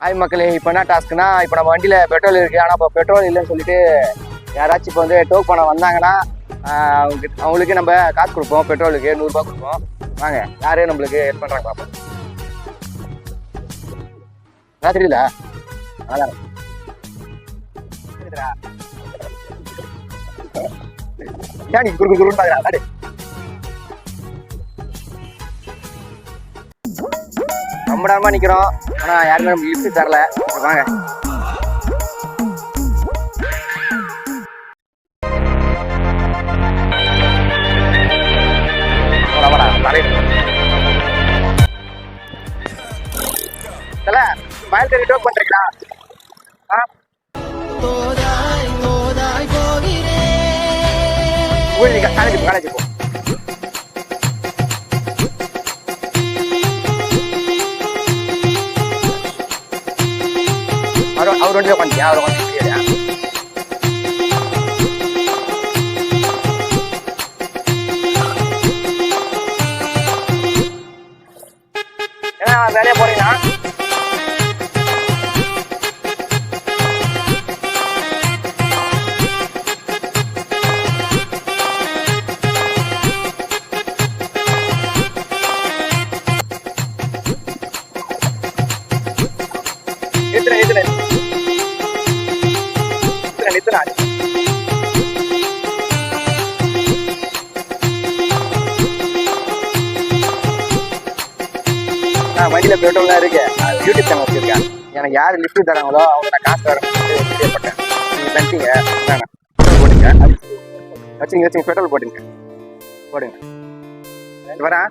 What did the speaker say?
ஆய் மக்களே இப்போ என்ன டாஸ்க்னா இப்போ நம்ம வண்டியில் பெட்ரோல் இருக்குது ஆனால் இப்போ பெட்ரோல் இல்லைன்னு சொல்லிட்டு யாராச்சும் இப்போ வந்து டோக் பண்ண வந்தாங்கன்னா அவங்களுக்கு நம்ம காசு கொடுப்போம். பெட்ரோலுக்கு நூறுரூபா கொடுப்போம். வாங்க யாரே நம்மளுக்கு ஹெல்ப் பண்ணுறாங்க பார்ப்போம் நான் தெரியல அதான் ஏன் நீ குறு குறு குறுன்னு பார்க்குறா ரொம்ப நேரமா நிக்கிறோம். ஆனா யாருமே நமக்கு லிஃப்ட் தரல. வாங்க. மயில் டோக் பண்றீங்களா காலேஜ் போ காலேஜ் போ. அவர் வண்டியில் அவர் உட்காந்து வேலையை போறீங்கன்னா வேலையா போறீங்களா? நிறுத்துறேன் நிறுத்துறேன் நான் வண்டியில பெட்ரோல்லாம் இருக்கு யூடியூப் சேனல் வச்சிருக்கேன். எனக்கு யார் லிஃப்ட் தராங்களோ அவங்க நான் காசு தரேன் செய்யப்பட்டேன் நீங்கள் தந்துட்டீங்க போட்டுங்க. வச்சுங்க வச்சுங்க பெட்ரோல் போட்டுங்க. போடுங்க. வரேன்.